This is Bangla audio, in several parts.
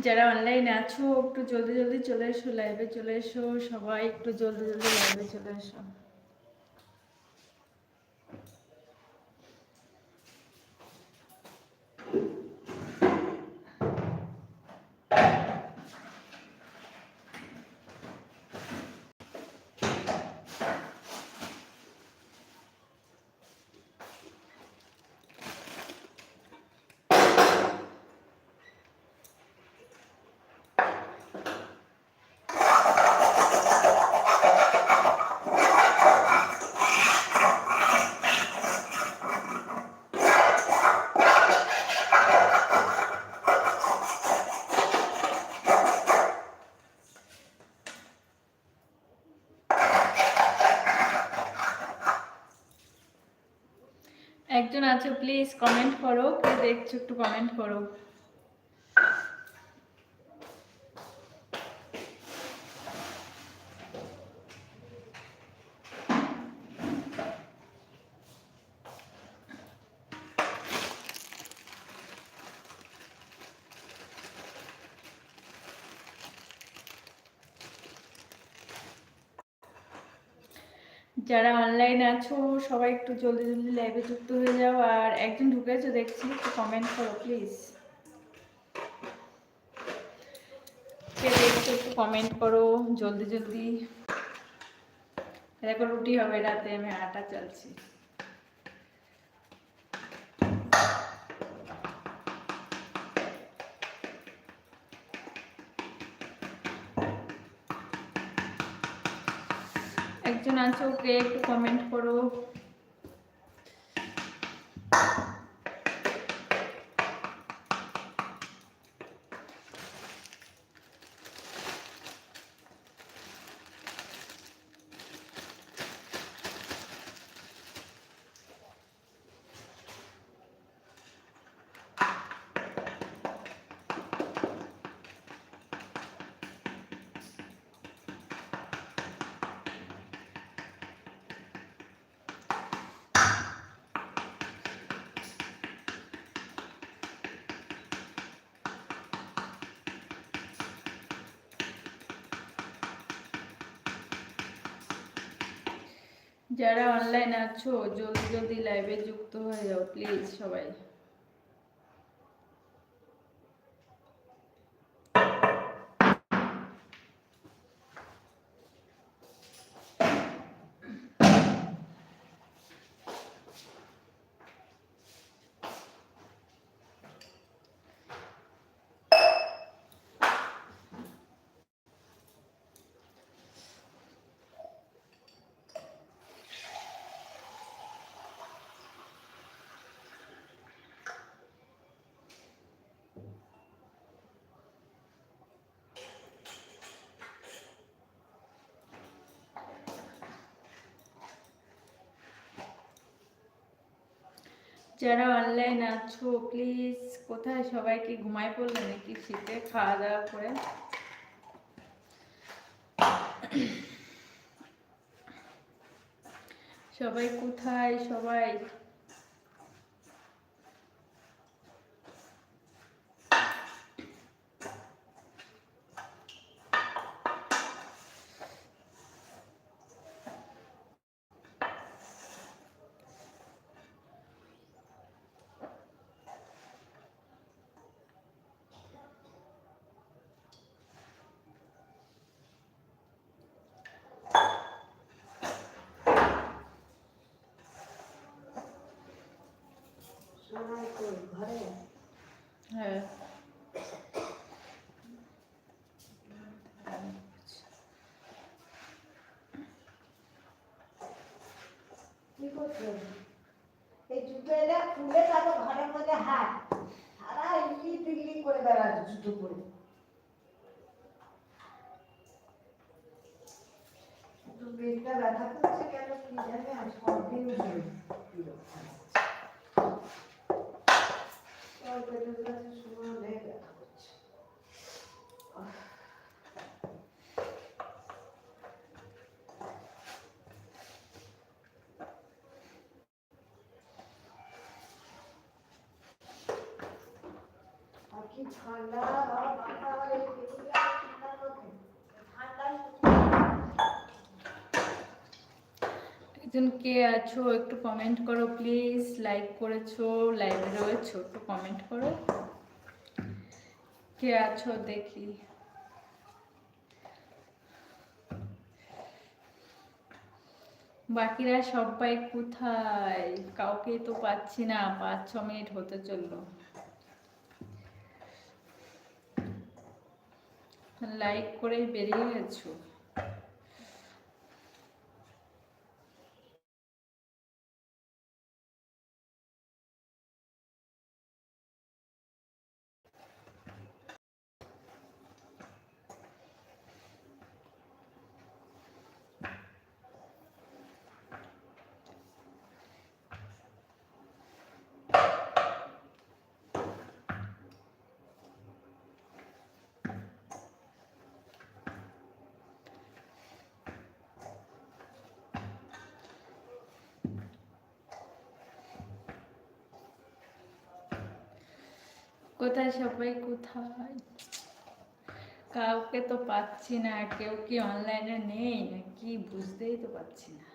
যারা অনলাইনে আছো, একটু জলদি জলদি চলে এসো লাইভে চলে এসো, সবাই একটু জলদি জলদি লাইভে চলে এসো। একজন আছো প্লিজ কমেন্ট করো। কে দেখছ একটু কমেন্ট করো। যারা অনলাইন আছো, সবাই একটু জলদি জলদি লাইভে যুক্ত হয়ে যাও। আর একজন ঢুকেছো, দেখছি, একটু কমেন্ট করো প্লিজ কে দেখছ, একটু কমেন্ট করো, জলদি জলদি। দেখো, রুটি হবে রাতে, আমি আটা চালছি। একজন আছো ওকে একটু কমেন্ট করো। যারা অনলাইন আছো জলদি জলদি লাইভে যুক্ত হয়ে যাও প্লিজ সবাই। যারা অনলাইন আছো প্লিজ কোথায় সবাইকে ঘুমায় পড়লে নাকি শীতে খাওয়া দাওয়া করে? সবাই কোথায়? সবাই কই ঘরে হ্যাঁ কি করছ এই জুতো এলে খুলে তারপর ঘরের মধ্যে হাত। সারা ইলি পিল্লি করে বেড়াচ্ছে জুতো পরে। পেটটা ব্যথা করছে কেন কি জানি? আজ কদিন ধরে পেটের কাছে সময় নেই ব্যথা করছে আর কি একজন কে আছো একটু কমেন্ট করো প্লিজ লাইক করেছ লাইভে রয়েছো, একটু কমেন্ট করো। কে আছো দেখি। বাকিরা সবাই কোথায়? কাউকে তো পাচ্ছি না পাঁচ ছ মিনিট হতে চলল। লাইক করে বেরিয়ে গেছো। কোথায় সবাই কোথায়? কাউকে তো পাচ্ছি না কেউ কি অনলাইনে নেই? না কি বুঝতেই তো পাচ্ছি না।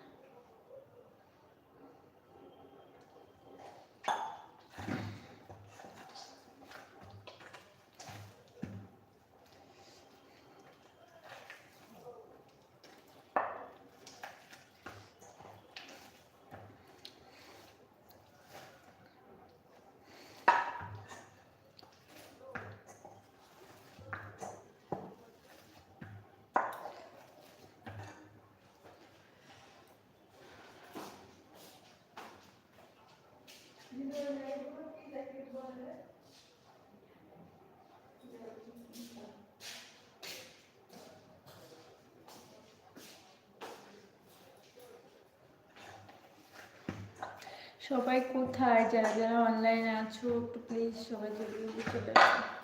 সবাই কোথায়? যারা যারা অনলাইনে আছো একটু প্লিজ সবাই জলদি জলদি চলে আসো।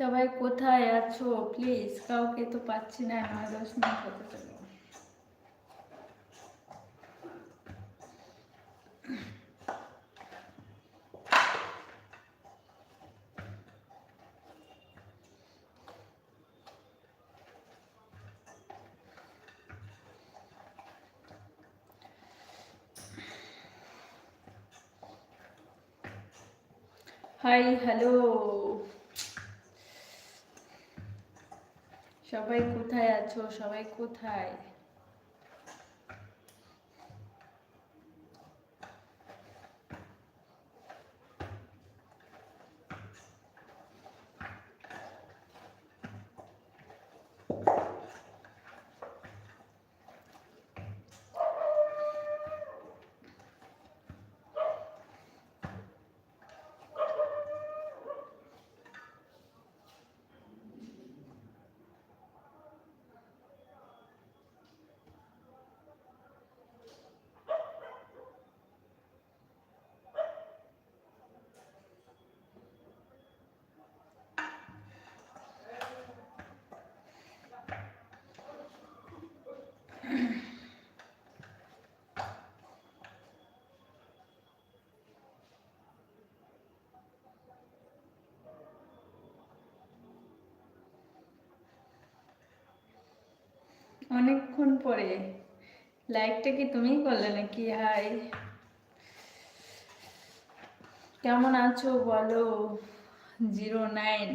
সবাই কোথায় আছো? প্লিজ কাউকে তো পাচ্ছি না নয় দশ মিনিট হতে চলো হাই হ্যালো সবাই কোথায় আছো? সবাই কোথায়? অনেকক্ষণ পরে। লাইকটা কি তুমিই করলে নাকি? হাই কেমন আছো বলো? জিরো নাইন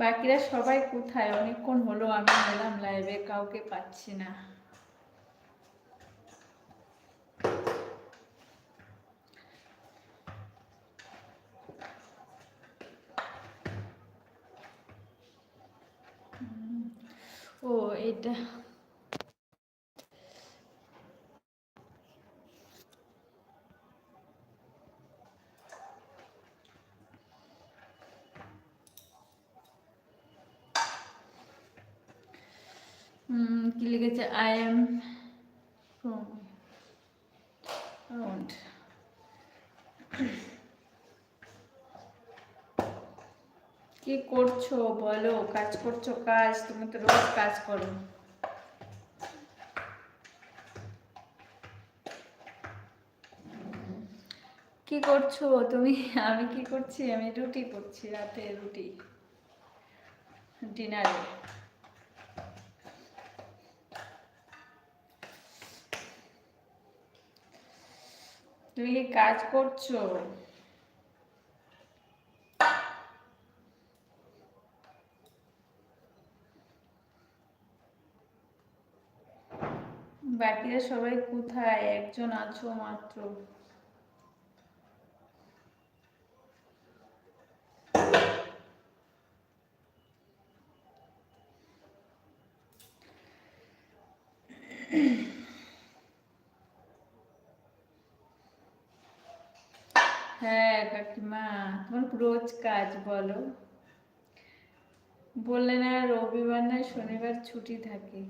বাকিরা সবাই কোথায়? অনেকক্ষণ হলো, আমি এলাম লাইভে কাউকে পাচ্ছি না এটা হুম, কি আই এম ফ্রম কি করছ? বলো, কাজ করছ? কাজ, তুমি তো রোজ কাজ করো। কি করছ? তুমি? আমি কি করছি? আমি রুটি করছি, রাতে রুটি। ডিনারে। তুমি কি কাজ করছ? বাকিরা সবাই কোথায়? একজন আছো মাত্র হ্যাঁ কাকিমা তোমার রোজ কাজ বলো। বললে না, রবিবার না, শনিবার ছুটি থাকে।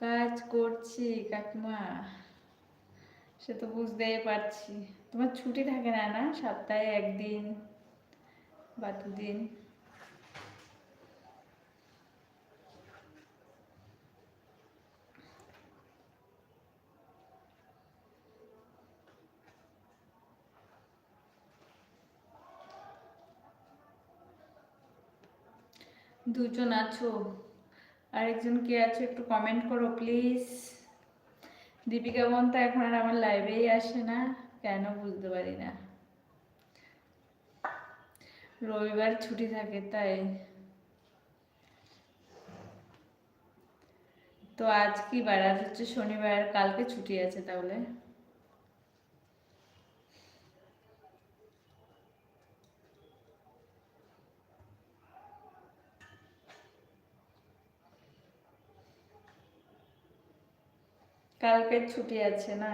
কাজ করছি কাকিমা, সে তো বুঝতেই পারছি। তোমার ছুটি থাকে না না? সপ্তাহে একদিন বা দুদিন? দুজন আছো? আরেকজন কে আছো একটু কমেন্ট করো প্লিজ দীপিকা বোন তো এখন আর আমার লাইভেই আসে না, কেন বুঝতে পারি না। রবিবার ছুটি থাকে তাই। তো আজ কি বার? আজ হচ্ছে শনিবার, কালকে ছুটি আছে তাহলে। কালকে ছুটি আছে না?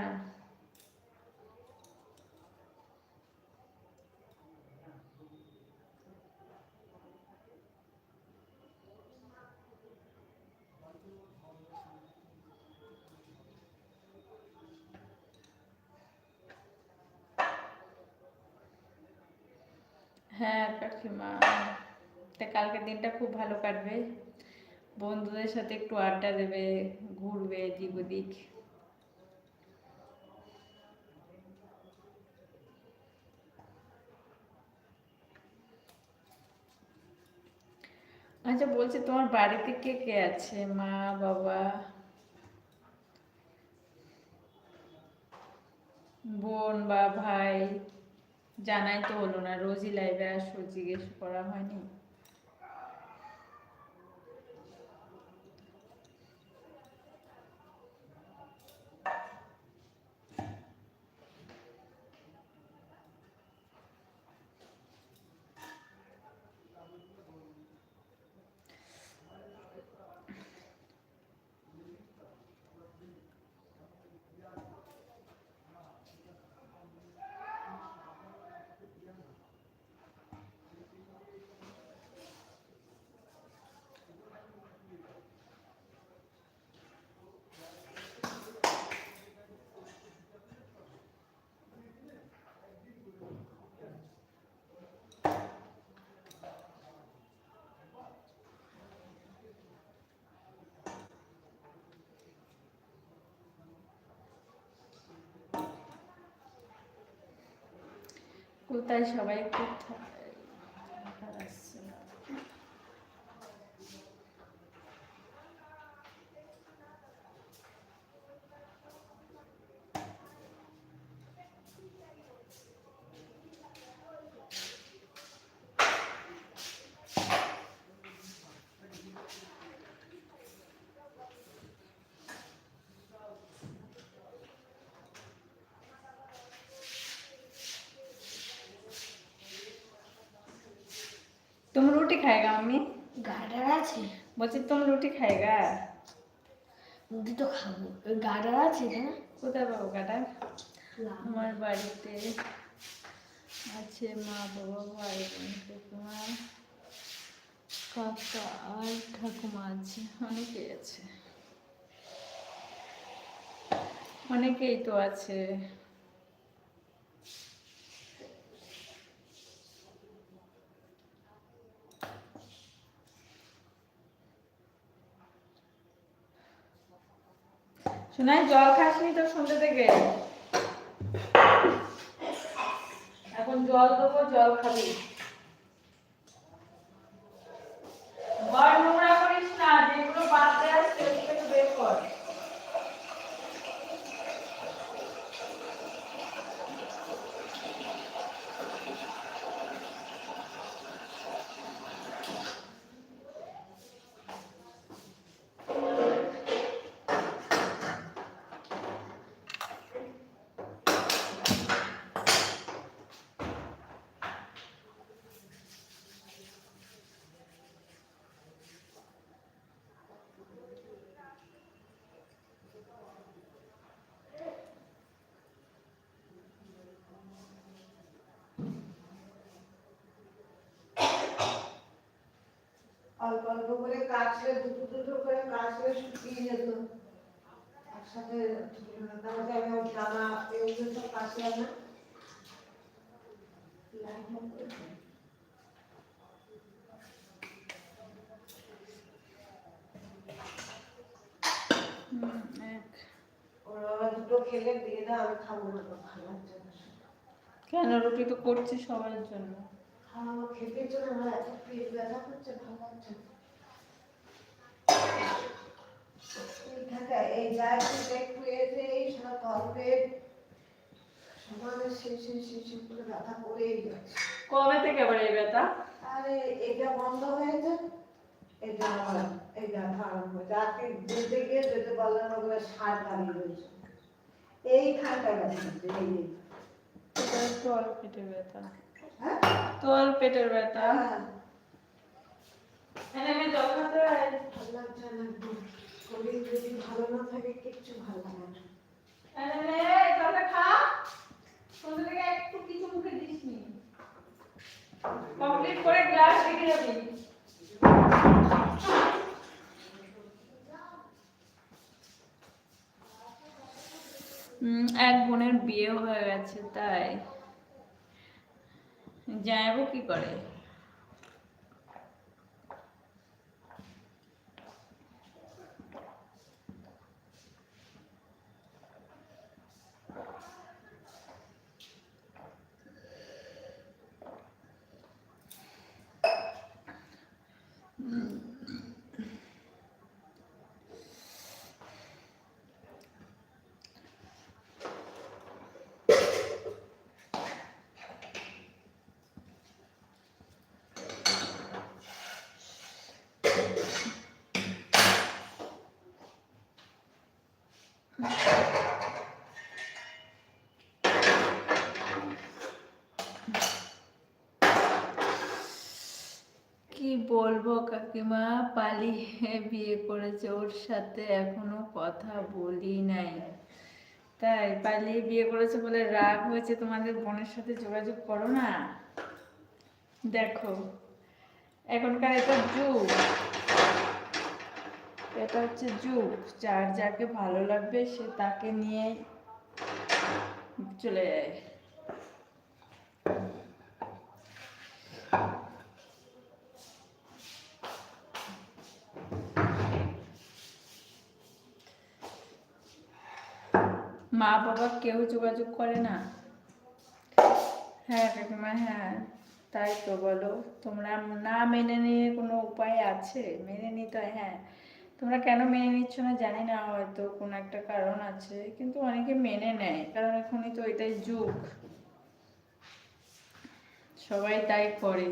হ্যাঁ কাকিমা। তা কালকের দিনটা খুব ভালো কাটবে। বন্ধুদের সাথে একটু আড্ডা দেবে, ঘুরবে এদিক ওদিক আচ্ছা বলছি, তোমার বাড়িতে কে কে আছে? মা, বাবা? বোন বা ভাই? জানাই তো হলো না, রোজই লাইভে আসো, জিজ্ঞেস করা হয়নি? কোথায় সবাই কোথায় আর আসছে না। तुम रोटी खाएगा मम्मी গার্ডার আছে बोलती तुम रोटी खाएगा দুটো খাবো ওই গাডার আছে না কোথায় পাবো কাটা আমার বাড়িতে আছে মা বাবা ভাই বোন ঠাকুমা কাকা আর ঠাকুমা আছে অনেকেই আছে অনেকেই তো আছে শোনাই, জল খাসনি তো সন্ধ্যে থেকে? এখন জল দেবো, জল খাবি। ঘর নোংরা করিস না, যেগুলো বাদ দেয় সেগুলো একটু বের কর। অল্প অল্প করে কাচলে দুটো দুটো করে কাচলে শুকিয়ে যেত। একসাথে তাহলে আমি ওর এগুলো সব কাচলাম না দুটো খেলে দিয়ে দাও আমি খাব না ভালো কেন রুটি তো করছি সবার জন্য। খেতে চলে আমার এত পেট ব্যথা করছে ভালো লাগছে এই থাকা একটু একটু এসে এই সারা তলপেট সমানে শেষে শেষে করে ব্যথা করেই যাচ্ছে। কবে থেকে আবার এই ব্যথা? আরে এটা বন্ধ হয়েছে এটা এই ব্যথা আরম্ভ হয়েছে। আজকে যেতে গিয়ে যেতে পারলাম না সার দাঁড়িয়ে রয়েছে এইখানটা ব্যথা এই তোয়াল পেটের ব্যথা। হ্যাঁ তোয়াল পেটের ব্যথা। হ্যাঁ। আমি জল ভালো না একদম শরীর যদি ভালো না থাকে কিচ্ছু ভালো লাগে না। এনে নে, জলটা খা। সন্ধ্যে থেকে একটু কিছু মুখে দিসনি। কমপ্লিট করে গ্লাস রেখে যাবি। হুম, এক বোনের বিয়ে হয়ে গেছে তাই। যাইবো কি করে? কি বলব কাকিমা? পালিয়ে বিয়ে করেছে, ওর সাথে এখনও কথা বলি নাই। তাই পালিয়ে বিয়ে করেছে বলে রাগ হয়েছে, তোমাদের বোনের সাথে যোগাযোগ করো না। দেখো, এখনকার এটা যুগ। এটা হচ্ছে যুগ যার যাকে ভালো লাগবে, সে তাকে নিয়ে চলে যায়। মা বাবা কেউ যোগাযোগ করে না? হ্যাঁ কাকিমা হ্যাঁ। তাই তো বলো, তোমরা না মেনে নিয়ে কোনো উপায় আছে? মেনে নিতে হ্যাঁ। তোমরা কেন মেনে নিচ্ছ না? জানি না, হয়তো কোনো একটা কারণ আছে, কিন্তু অনেকে মেনে নেয়, কারণ এখনই তো এটাই যুগ। সবাই তাই করে।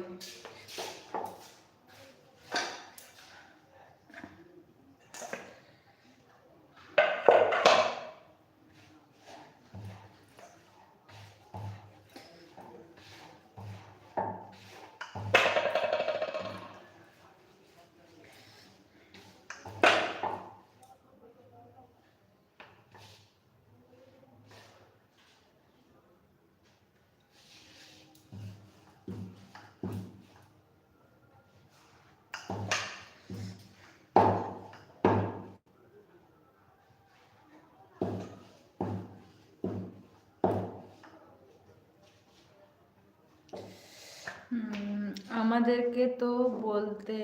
আমাদেরকে তো বলতে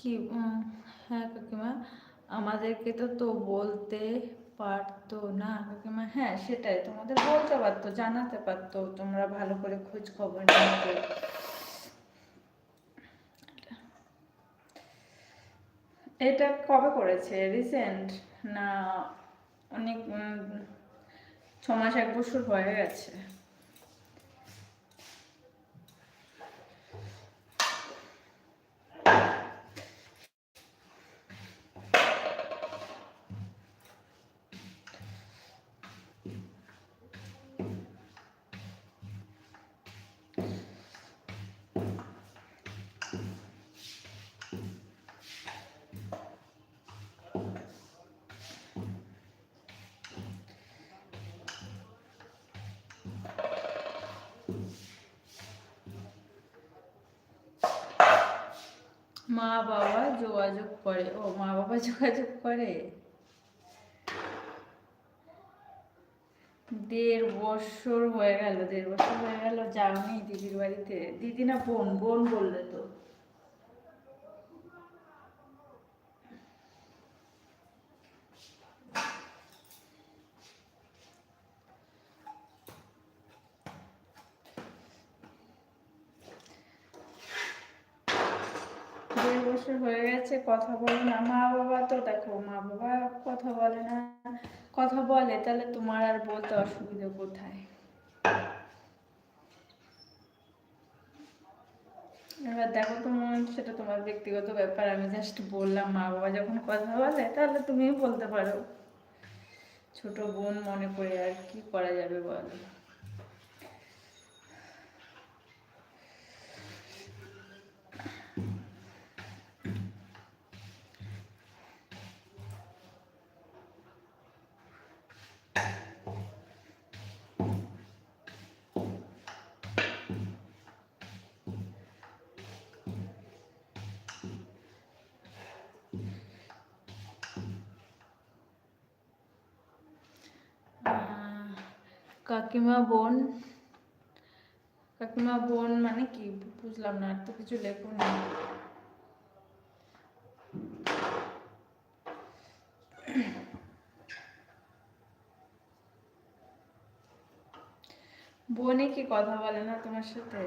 কি হ্যাঁ কাকিমা, আমাদেরকে তো তো বলতে পারতো না কাকিমা। হ্যাঁ সেটাই, তোমাদের বলতে পারতো, জানাতে পারতো, তোমরা ভালো করে খোঁজ খবর নিতে। এটা কবে করেছে? রিসেন্ট না, অনেক ছ মাস এক বছর হয়ে গেছে। মা বাবা যোগাযোগ করে। ও, মা বাবা যোগাযোগ করে? দেড় বছর হয়ে গেল, দেড় বছর হয়ে গেল, যাওনি দিদির বাড়িতে। দিদি না বোন বোন বললে তো দেড় বছর হয়ে গেছে কথা বলে না। মা বাবা তো দেখো, মা বাবা কথা বলে না। কথা বলে, তাহলে তোমার আর বলতে অসুবিধা কোথায়? এবার দেখো তোমার সেটা তোমার ব্যক্তিগত ব্যাপার, আমি জাস্ট বললাম মা বাবা যখন কথা বলে, তাহলে তুমিও বলতে পারো। ছোট বোন মনে করে আর কি করা যাবে বলো? কাকিমা বোন কাকিমা বোন মানে কি? বুঝলাম না, আর তো কিছু লেখুন বোনে কি কথা বলে না তোমার সাথে?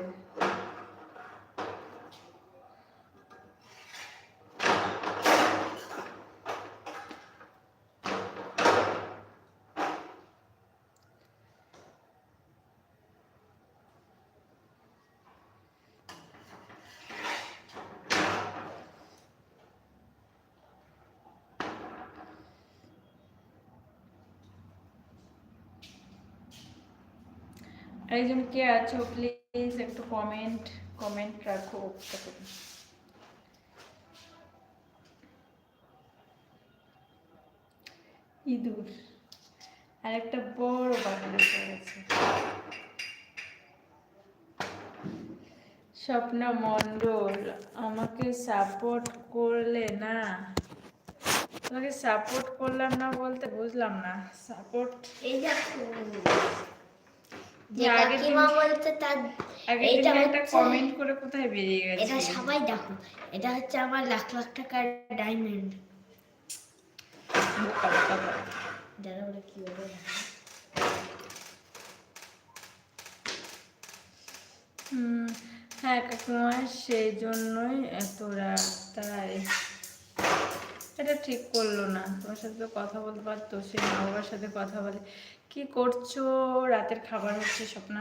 একজন কে আছো প্লিজ একটু কমেন্ট কমেন্ট রাখো ইঁদুর। আর একটা বড় বাগান গেছে স্বপ্না মণ্ডল, আমাকে সাপোর্ট করলে না? তোমাকে সাপোর্ট করলাম না বলতে বুঝলাম না। সাপোর্ট এই দেখো। যে না, আগের দিন- কাকিমা বলতে তার আগে একটা কমেন্ট করে কোথায় বেরিয়ে গেছে? এটা সবাই দেখো। এটা হচ্ছে আমার লাখ লাখ টাকার ডায়মন্ড বোকা বোকা বলে। যারা ওরা কি বলে হ্যাঁ কাকিমা সেই জন্যই এত রাগ তাই। এটা ঠিক করল না। তোমার সাথে তো কথা বলতে পারতো সে মা বাবার সাথে কথা বলে। কি করছ? রাতের খাবার হচ্ছে স্বপ্না।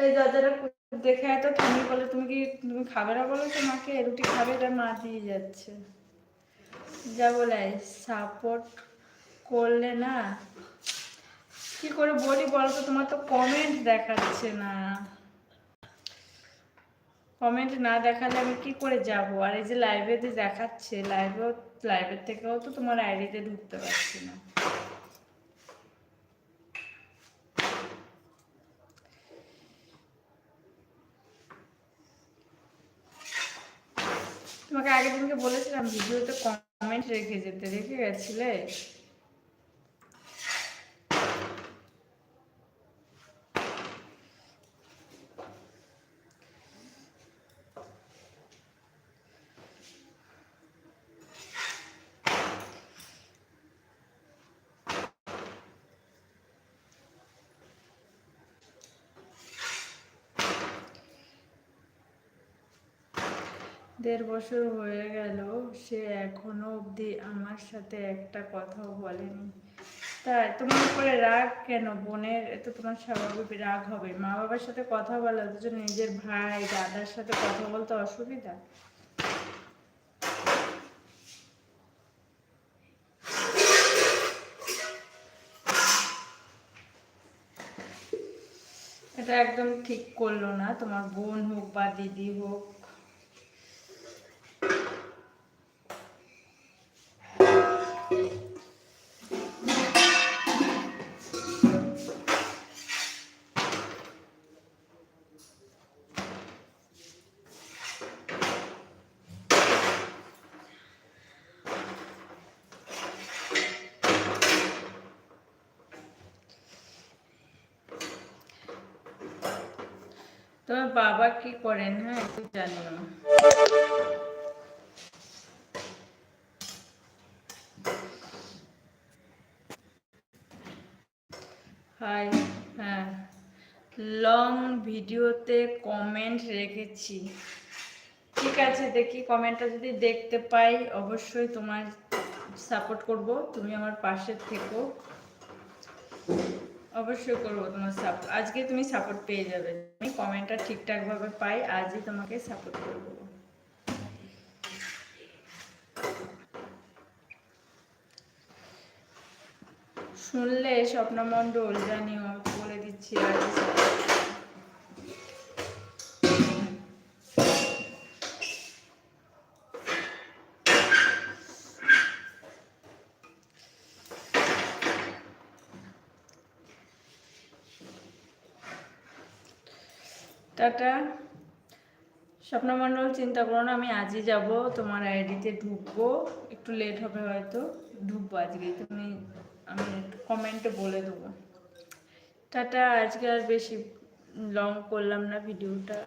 এই দরজাটা দেখে এত তুমি বলে, তুমি কি তুমি খাবে না বলেছ মাকে রুটি খাবে, এটা মা দিয়ে যাচ্ছে। যা বলে সাপোর্ট করলে না, কি করে বলি বলতো, তোমার তো কমেন্ট দেখাচ্ছে না। কমেন্ট না দেখালে আমি কি করে যাব? আর এই যে লাইভে দেখাচ্ছে লাইভেও লাইভের থেকেও তো তোমার আইডিতে ঢুকতে পারছি না তোমাকে আগের দিনকে বলেছিলাম ভিডিওতে কমেন্ট রেখে যেতে রেখে গেছিলে? দেড় বছর হয়ে গেল, সে এখনও অবধি আমার সাথে একটা কথাও বলেনি। তাই তোমার উপরে রাগ কেন? বোনের এ তো তোমার স্বাভাবিক রাগ হবে। মা বাবার সাথে কথা বলা, অথচ নিজের ভাই, দাদার সাথে কথা বলতে অসুবিধা? এটা একদম ঠিক করল না। তোমার বোন হোক বা দিদি হোক তোমার বাবা কি করেন হ্যাঁ একটু জানিও। হাই হ্যাঁ লং ভিডিওতে কমেন্ট রেখেছি। ঠিক আছে, দেখি কমেন্টটা যদি দেখতে পাই, অবশ্যই তোমার সাপোর্ট করব। তুমি আমার পাশে থেকো। অবশ্যই করব তোমার সাপোর্ট আজকে তুমি সাপোর্ট পেয়ে যাবে। আমি কমেন্টটা ঠিকঠাক ভাবে পাই, আজই তোমাকে সাপোর্ট করব শুনলে স্বপ্নমণ্ডল জানিও, বলে দিচ্ছি আজ টাটা। স্বপ্নমণ্ডল চিন্তা করো না, আমি আজই যাব। তোমার আইডিতে ঢুকবো। একটু লেট হবে হয়তো। ঢুকবো আজকে তুমি, আমি কমেন্টে বলে দেবো। টাটা, আজকে আর বেশি লং করলাম না ভিডিওটা